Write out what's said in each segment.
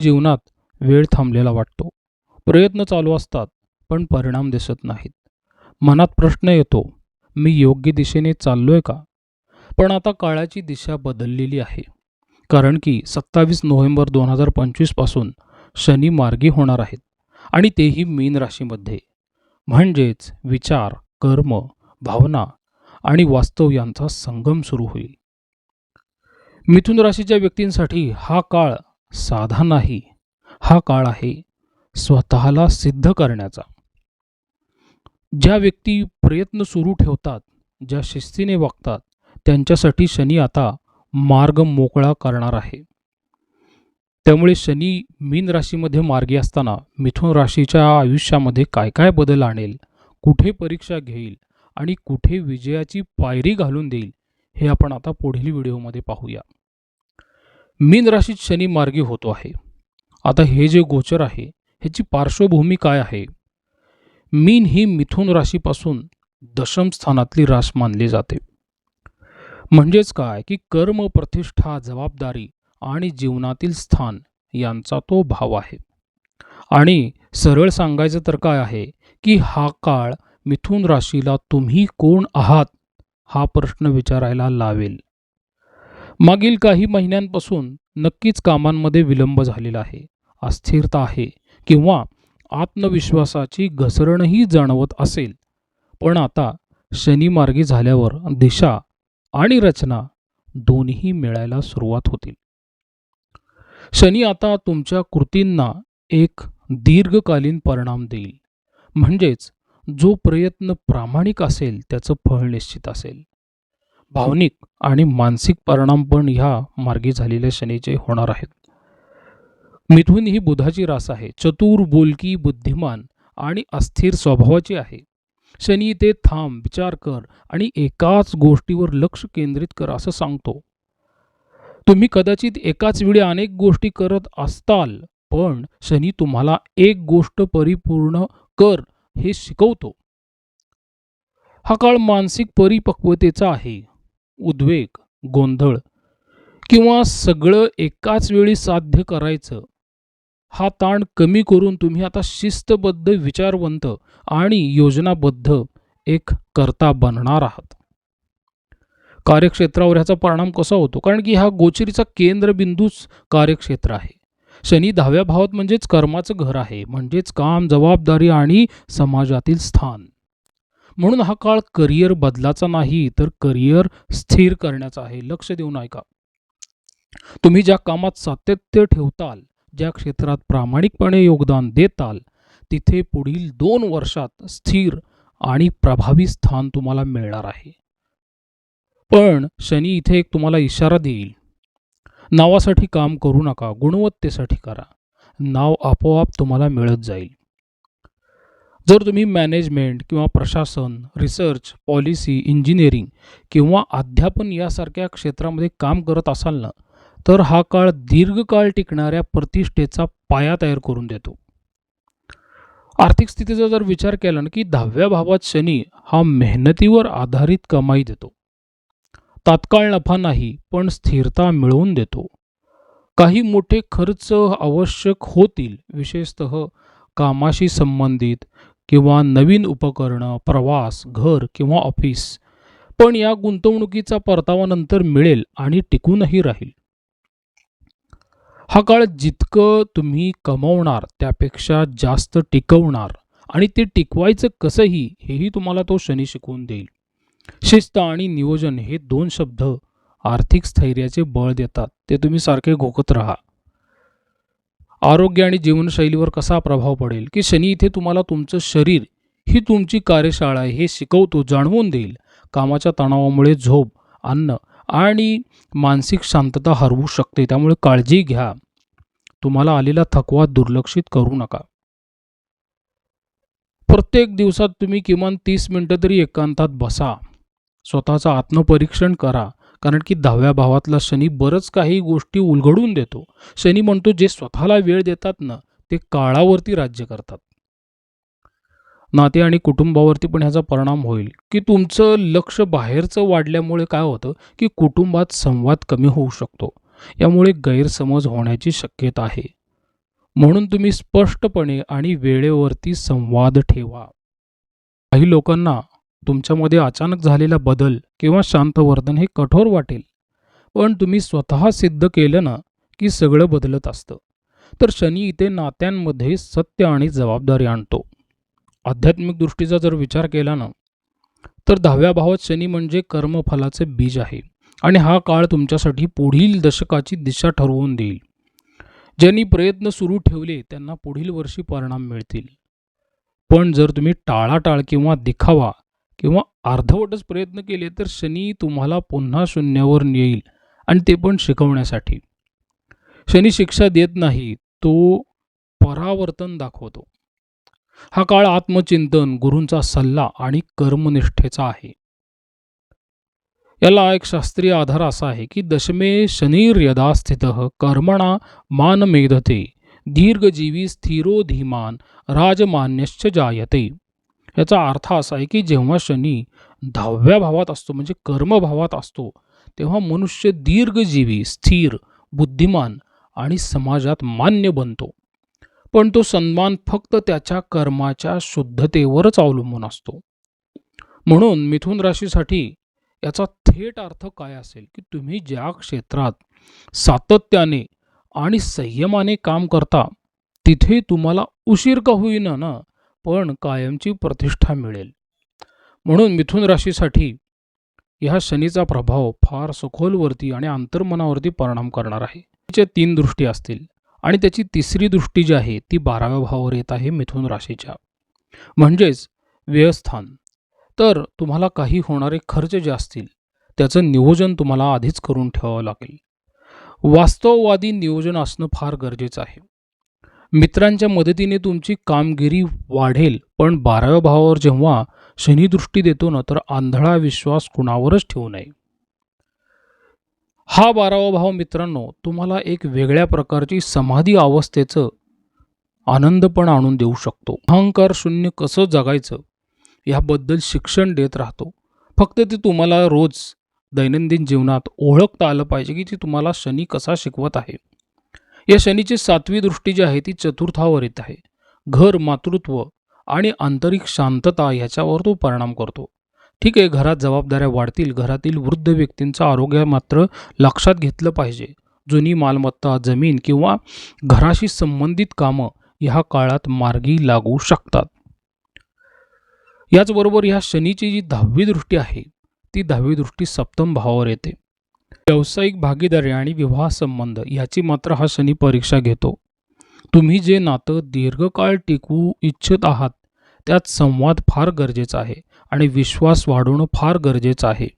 जीवनात वेळ थांबलेला वाटतो. प्रयत्न चालू असतात पण परिणाम दिसत नाहीत. मनात प्रश्न येतो मी योग्य दिशेने चाललोय का? पण आता काळाची दिशा बदललेली आहे. कारण की सत्तावीस नोव्हेंबर दोन हजार पंचवीसपासून शनी मार्गी होणार आहेत आणि तेही मीन राशीमध्ये. म्हणजेच विचार कर्म भावना आणि वास्तव यांचा संगम सुरू होईल. मिथुन राशीच्या व्यक्तींसाठी हा काळ साधा नाही. हा काळ आहे स्वतःला सिद्ध करण्याचा. ज्या व्यक्ती प्रयत्न सुरू ठेवतात ज्या शिस्तीने वागतात त्यांच्यासाठी शनी आता मार्ग मोकळा करणार आहे. त्यामुळे शनी मीन राशीमध्ये मार्गी असताना मिथुन राशीच्या आयुष्यामध्ये काय काय बदल आणेल कुठे परीक्षा घेईल आणि कुठे विजयाची पायरी घालून देईल हे आपण आता पुढील व्हिडिओमध्ये पाहूया. मीन राशीत शनी मार्गी होतो आहे. आता हे जे गोचर आहे ह्याची पार्श्वभूमी काय आहे? मीन ही मिथुन राशीपासून दशम स्थानातली रास मानली जाते. म्हणजेच काय? की कर्म प्रतिष्ठा जबाबदारी आणि जीवनातील स्थान यांचा तो भाव आहे. आणि सरळ सांगायचं तर काय आहे? की हा काळ मिथुन राशीला तुम्ही कोण आहात? हा प्रश्न विचारायला लावेल. मागील काही महिन्यांपासून नक्कीच कामांमध्ये विलंब झालेला आहे. अस्थिरता आहे किंवा आत्मविश्वासाची घसरणही जाणवत असेल. पण आता शनिमार्गी झाल्यावर दिशा आणि रचना दोन्ही मिळायला सुरुवात होतील. शनी आता तुमच्या कृतींना एक दीर्घकालीन परिणाम देईल. म्हणजेच जो प्रयत्न प्रामाणिक असेल त्याचं फळ निश्चित असेल. भावनिक आणि मानसिक परिणाम पण ह्या मार्गी झालेल्या शनीचे होणार आहेत. मिथुन ही बुधाची रास आहे. चतुर बोलकी बुद्धिमान आणि अस्थिर स्वभावाची आहे. शनी ते थांब विचार कर आणि एकाच गोष्टीवर लक्ष केंद्रित कर असं सांगतो. तुम्ही कदाचित एकाच वेळी अनेक गोष्टी करत असताल पण शनी तुम्हाला एक गोष्ट परिपूर्ण कर हे शिकवतो. हा काळ मानसिक परिपक्वतेचा आहे. उद्वेग गोंधळ किंवा सगळं एकाच वेळी साध्य करायचं हा ताण कमी करून तुम्ही आता शिस्तबद्ध विचारवंत आणि योजनाबद्ध एक करता बनणार आहात. कार्यक्षेत्रावर ह्याचा परिणाम कसा होतो? कारण की हा गोचरीचा केंद्रबिंदूच कार्यक्षेत्र आहे. शनी दहाव्या भावात म्हणजेच कर्माचं घर आहे म्हणजेच काम जबाबदारी आणि समाजातील स्थान. म्हणून हा काळ करिअर बदलाचा नाही तर करिअर स्थिर करण्याचा आहे. लक्ष देऊन ऐका. तुम्ही ज्या कामात सातत्य ठेवताल ज्या क्षेत्रात प्रामाणिकपणे योगदान देताल तिथे पुढील दोन वर्षात स्थिर आणि प्रभावी स्थान तुम्हाला मिळणार आहे. पण शनी इथे एक तुम्हाला इशारा देईल. नावासाठी काम करू नका गुणवत्तेसाठी करा. नाव आपोआप तुम्हाला मिळत जाईल. जर तुम्ही मॅनेजमेंट किंवा प्रशासन रिसर्च पॉलिसी इंजिनिअरिंग किंवा अध्यापन यासारख्या क्षेत्रामध्ये काम करत असाल ना तर हा काळ दीर्घकाळ टिकणाऱ्या प्रतिष्ठेचा पाया तयार करून देतो. आर्थिक स्थितीचा जर विचार केला ना की दहाव्या भावात शनी हा मेहनतीवर आधारित कमाई देतो. तात्काळ नफा नाही पण स्थिरता मिळवून देतो. काही मोठे खर्च आवश्यक होतील विशेषतः कामाशी संबंधित किंवा नवीन उपकरणं प्रवास घर किंवा ऑफिस. पण या गुंतवणुकीचा परतावा नंतर मिळेल आणि टिकूनही राहील. हा काळ जितकं तुम्ही कमवणार त्यापेक्षा जास्त टिकवणार आणि ते टिकवायचं कसंही हेही तुम्हाला तो शनी शिकवून देईल. शिस्त आणि नियोजन हे दोन शब्द आर्थिक स्थैर्याचे बळ देतात. ते तुम्ही सारखे घोकत राहा. आरोग्य आणि जीवनशैलीवर कसा प्रभाव पडेल? की शनी इथे तुम्हाला तुमचं शरीर ही तुमची कार्यशाळा आहे हे शिकवतो जाणवून देईल. कामाच्या तणावामुळे झोप अन्न आणि मानसिक शांतता हरवू शकते. त्यामुळे काळजी घ्या. तुम्हाला आलेला थकवा दुर्लक्षित करू नका. प्रत्येक दिवसात तुम्ही किमान तीस मिनटं तरी एकांतात बसा. स्वतःचं आत्मपरीक्षण करा. कारण की दहाव्या भावातला शनी बरंच काही गोष्टी उलगडून देतो. शनी म्हणतो जे स्वतःला वेळ देतात ना ते काळावरती राज्य करतात. नाते आणि कुटुंबावरती पण ह्याचा परिणाम होईल. की तुमचं लक्ष बाहेरचं वाढल्यामुळे काय होतं की कुटुंबात संवाद कमी होऊ शकतो. यामुळे गैरसमज होण्याची शक्यता आहे. म्हणून तुम्ही स्पष्टपणे आणि वेळेवरती संवाद ठेवा. काही लोकांना तुमच्यामध्ये अचानक झालेला बदल किंवा शांतवर्धन हे कठोर वाटेल. पण तुम्ही स्वतः सिद्ध केलं ना की सगळं बदलत असतं. तर शनी इथे नात्यांमध्ये सत्य आणि जबाबदारी आणतो. आध्यात्मिक दृष्टीचा जर विचार केला ना तर दहाव्या भावात शनी म्हणजे कर्मफलाचे बीज आहे आणि हा काळ तुमच्यासाठी पुढील दशकाची दिशा ठरवून देईल. ज्यांनी प्रयत्न सुरू ठेवले त्यांना पुढील वर्षी परिणाम मिळतील. पण जर तुम्ही टाळाटाळ किंवा दिखावा किंवा अर्धवटच प्रयत्न केले तर शनी तुम्हाला पुन्हा शून्यावर नेईल आणि ते पण शिकवण्यासाठी. शनी शिक्षा देत नाही तो परावर्तन दाखवतो. हा काळ आत्मचिंतन गुरूंचा सल्ला आणि कर्मनिष्ठेचा आहे. याला एक शास्त्रीय आधार असा आहे की दशमे शनीर यदा स्थित कर्मणा मान मेधते दीर्घजीवी स्थिरो धीमान राजमान्यश्च जायते. याचा अर्थ असा आहे की जेव्हा शनी दहाव्या भावात असतो म्हणजे कर्मभावात असतो तेव्हा मनुष्य दीर्घजीवी स्थिर बुद्धिमान आणि समाजात मान्य बनतो. पण तो सन्मान फक्त त्याच्या कर्माच्या शुद्धतेवरच अवलंबून असतो. म्हणून मिथुन राशीसाठी याचा थेट अर्थ काय असेल की तुम्ही ज्या क्षेत्रात सातत्याने आणि संयमाने काम करता तिथे तुम्हाला उशीर का होईना ना पण कायमची प्रतिष्ठा मिळेल. म्हणून मिथुन राशीसाठी ह्या शनीचा प्रभाव फार सखोलवरती आणि अंतर्मनावरती परिणाम करणार आहे. तिच्या तीन दृष्टी असतील आणि त्याची तिसरी दृष्टी जी आहे ती बाराव्या भावावर येत आहे मिथुन राशीच्या. म्हणजेच व्ययस्थान. तर तुम्हाला काही होणारे खर्च जे असतील त्याचं नियोजन तुम्हाला आधीच करून ठेवावं लागेल. वास्तववादी नियोजन असणं फार गरजेचं आहे. मित्रांच्या मदतीने तुमची कामगिरी वाढेल पण बाराव्या भावावर जेव्हा शनीदृष्टी देतो ना तर आंधळा विश्वास कुणावरच ठेवू नये. हा बारावा भाव मित्रांनो तुम्हाला एक वेगळ्या प्रकारची समाधी अवस्थेचं आनंद पण आणून देऊ शकतो. अहंकार शून्य कसं जगायचं याबद्दल शिक्षण देत राहतो. फक्त ते तुम्हाला रोज दैनंदिन जीवनात ओळखता आलं पाहिजे की ती तुम्हाला शनी कसा शिकवत आहे. या शनीची सातवी दृष्टी जी आहे ती चतुर्थावर येत आहे. घर मातृत्व आणि आंतरिक शांतता ह्याच्यावर तो परिणाम करतो. ठीक आहे घरात जबाबदाऱ्या वाढतील घरातील वृद्ध व्यक्तींचं आरोग्य मात्र लक्षात घेतलं पाहिजे. जुनी मालमत्ता जमीन किंवा घराशी संबंधित कामं ह्या काळात मार्गी लागू शकतात. याचबरोबर ह्या शनीची जी दहावी दृष्टी आहे ती दहावी दृष्टी सप्तम भावावर येते. व्यावसायिक भागीदारी आणि विवाह संबंध याची मात्र हा शनी परीक्षा घेतो. तुम्ही जे नातं दीर्घकाळ टिकवू इच्छित आहात त्यात संवाद फार गरजेचा आहे आणि विश्वास वाढवणं फार गरजेचं आहे.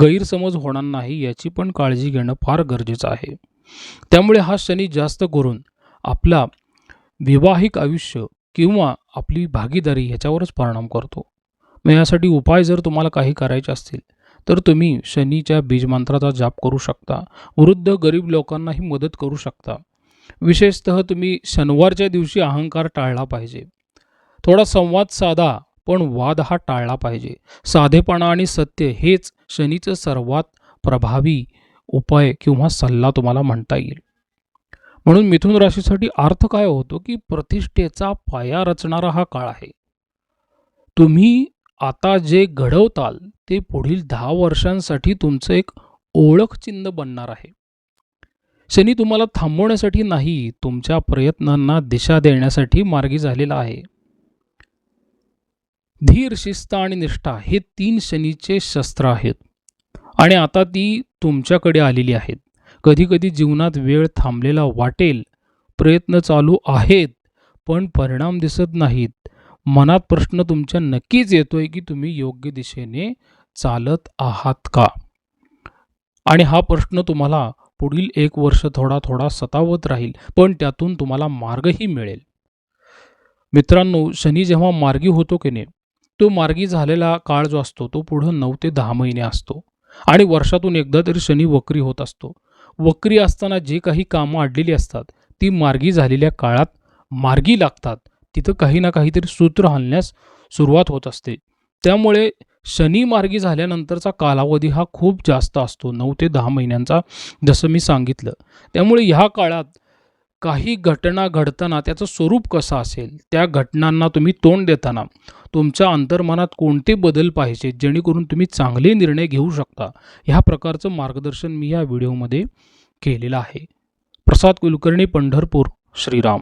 गैरसमज होणार नाही याची पण काळजी घेणं फार गरजेचं आहे. त्यामुळे हा शनी जास्त करून आपला विवाहिक आयुष्य किंवा आपली भागीदारी ह्याच्यावरच परिणाम करतो. मग यासाठी उपाय जर तुम्हाला काही करायचे असतील तर तुम्ही शनीच्या बीजमंत्राचा जाप करू शकता. वृद्ध गरीब लोकांनाही मदत करू शकता. विशेषतः तुम्ही शनिवारच्या दिवशी अहंकार टाळला पाहिजे. थोडा संवाद साधा पण वाद हा टाळला पाहिजे. साधेपणा आणि सत्य हेच शनीचं सर्वात प्रभावी उपाय किंवा सल्ला तुम्हाला म्हणता येईल. म्हणून मिथुन राशीसाठी अर्थ काय होतो की प्रतिष्ठेचा पाया रचणारा हा काळ आहे. तुम्ही आता जे घडवताल ते पुढील दहा वर्षांसाठी तुमचं एक ओळखचिन्ह बनणार आहे. शनी तुम्हाला थांबवण्यासाठी नाही तुमच्या प्रयत्नांना दिशा देण्यासाठी मार्गी झालेला आहे. धीर शिस्त आणि निष्ठा हे तीन शनीचे शस्त्र आहेत आणि आता ती तुमच्याकडे आलेली आहेत. कधीकधी जीवनात वेळ थांबलेला वाटेल प्रयत्न चालू आहेत पण परिणाम दिसत नाहीत. मनात प्रश्न तुमच्या नक्कीच येतोय की तुम्ही योग्य दिशेने चालत आहात का? आणि हा प्रश्न तुम्हाला पुढील एक वर्ष थोडा थोडा सतावत राहील पण त्यातून तुम्हाला मार्गही मिळेल. मित्रांनो शनी जेव्हा मार्गी होतो की नाही तो मार्गी झालेला काळ जो असतो तो पुढं नऊ ते दहा महिने असतो. आणि वर्षातून एकदा तरी शनी वक्री होत असतो. वक्री असताना जे काही कामं अडलेली असतात ती मार्गी झालेल्या काळात मार्गी लागतात. तिथं काही ना काहीतरी सूत्र हलण्यास सुरुवात होत असते. त्यामुळे शनी मार्गी झाल्यानंतरचा कालावधी हा खूप जास्त असतो. नऊ ते दहा महिन्यांचा जसं मी सांगितलं. त्यामुळे ह्या काळात काही घटना घडताना त्याचं स्वरूप कसं असेल? त्या घटनांना तुम्ही तोंड देताना तुमच्या अंतर्मनात कोणते बदल पाहिजेत जेणेकरून तुम्ही चांगले निर्णय घेऊ शकता. ह्या प्रकारचं मार्गदर्शन मी या व्हिडिओमध्ये केलेलं आहे. प्रसाद कुलकर्णी पंढरपूर श्रीराम.